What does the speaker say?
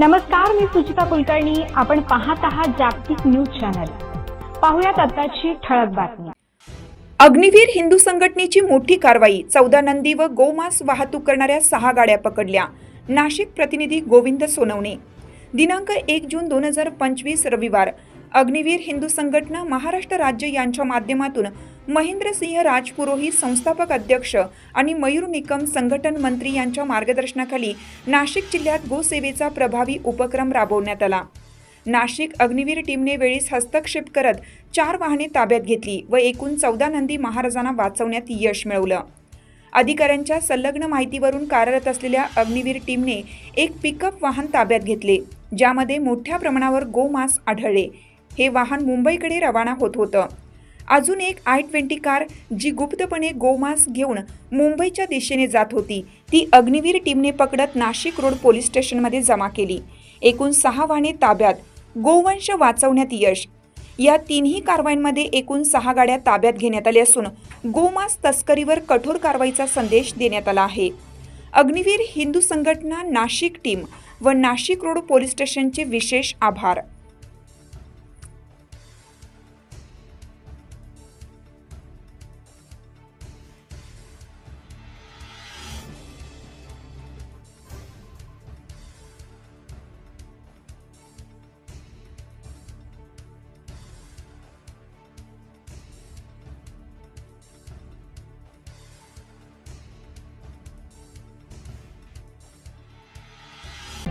नमस्कार मी सुचिता कुलकर्णी. आपण पाहत आहात जागतिक न्यूज चॅनल. पाहुयात आताची ठळक बातमी. अग्निवीर हिंदू संघटनेची मोठी कारवाई चौदा नंदी व गोमांस वाहतूक करणाऱ्या सहा गाड्या पकडल्या. नाशिक प्रतिनिधी गोविंद सोनवणे. दिनांक एक जून दोन हजार पंचवीस रविवार अग्निवीर हिंदू संघटना महाराष्ट्र राज्य यांच्या माध्यमातून महेंद्रसिंह राजपुरोहित संस्थापक अध्यक्ष आणि मयूर निकम संघटन मंत्री यांच्या मार्गदर्शनाखाली नाशिक जिल्ह्यात गोसेवेचा प्रभावी उपक्रम राबवण्यात आला. नाशिक अग्निवीर टीमने वेळीच हस्तक्षेप करत चार वाहने ताब्यात घेतली व एकूण चौदा नंदी महाराजांना वाचवण्यात यश मिळवलं. अधिकाऱ्यांच्या संलग्न माहितीवरून कार्यरत असलेल्या अग्निवीर टीमने एक पिकअप वाहन ताब्यात घेतले ज्यामध्ये मोठ्या प्रमाणावर गोमांस आढळले. हे वाहन मुंबईकडे रवाना होत होतं. अजून एक आय ट्वेंटी कार जी गुप्तपणे गोमांस घेऊन मुंबईच्या दिशेने जात होती ती अग्निवीर टीमने पकडत नाशिक रोड पोलीस स्टेशनमध्ये जमा केली. एकूण सहा वाहने ताब्यात गोवंश वाचवण्यात यश. या तिन्ही कारवाईंमध्ये एकूण सहा गाड्या ताब्यात घेण्यात आल्या असून गोमांस तस्करीवर कठोर कारवाईचा संदेश देण्यात आला आहे. अग्निवीर हिंदू संघटना नाशिक टीम व नाशिक रोड पोलीस स्टेशनचे विशेष आभार.